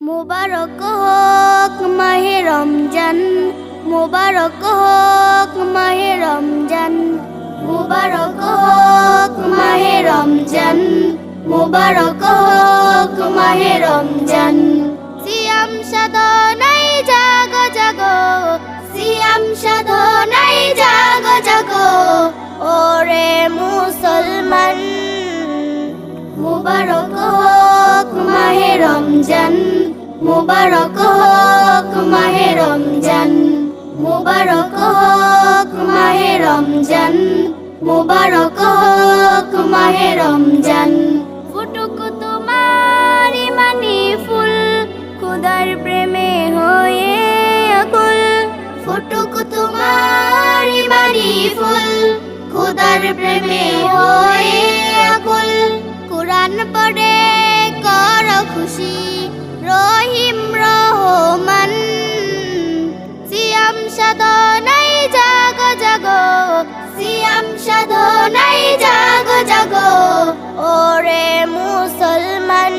মোবারক হোক মাহে রমজান, মোবারক হোক মাহে রমজান, মোবারক হোক মাহে রমজান, মোবারক হোক মাহে রমজান। সিয়াম সাধনাই জাগ জাগ, সিয়াম সাধনাই জাগ জাগ, ওরে মুসলমান, মুবারক হোক মাহে রমজান। মুবারক হোক মাহে রমজান, মুবারক হোক মাহে রমজান, মুবারক হোক মাহে রমজান। ফুটুক তোমার ইমানি ফুল, খুদার প্রেমে হয়ে আকুল ফুটুক তোমার ইমানি ফুল, খুদার প্রেমে হয়ে আকুল কোরআন পড়ে কর খুশি। রহিম রহমান, সিয়াম সাধনাই জাগ জাগ, সিয়াম সাধনাই জাগ জাগ, ওরে মুসলমান,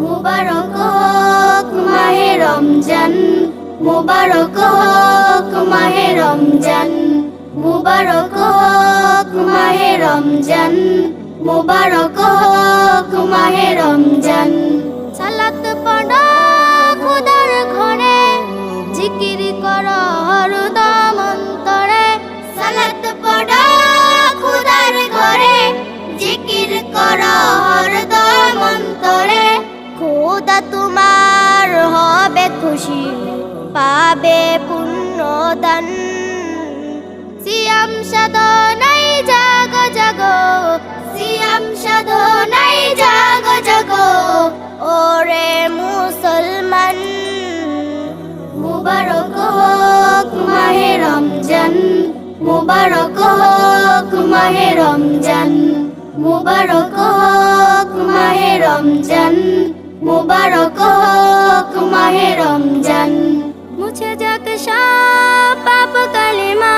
মুবারক হোক মাহে রমজান, মুবারক হোক মাহে রমজান, মুবারক হোক মাহে রমজান, মুবারক হোক খোদা তোমার হবে খুশি, পাবে পুণ্যদান। সিয়াম সাধনাই জাগ জাগ, সিয়াম সাধনাই জাগ জাগ, ওরে মুসলমান। মুবারক হোক মাহে রমজান, মুবারক হোক মাহে রমজান, মুবারক হোক মাহে রমজান। মুবারক হোক মাহে রমজান। মুছে যাক সব পাপ কালেমা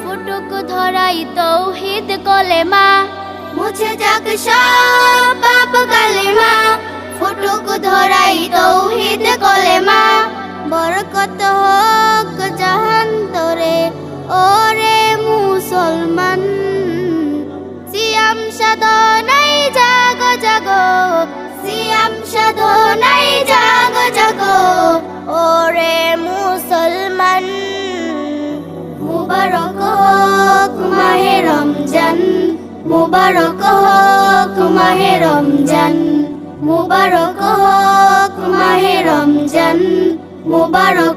ফুটুক ধরাই তৌহিদ কলেমা। মুছে যাক সব পাপ কালেমা ফুটুক ধরাই তৌহিদ কলেমা। বরকত হোক জাহান তোরে ওরে মুসলমান। সিয়াম সাধনাই রমজান মুবারক হোক মাহে রমজান মুবারক হোক মাহে রমজান মুবারক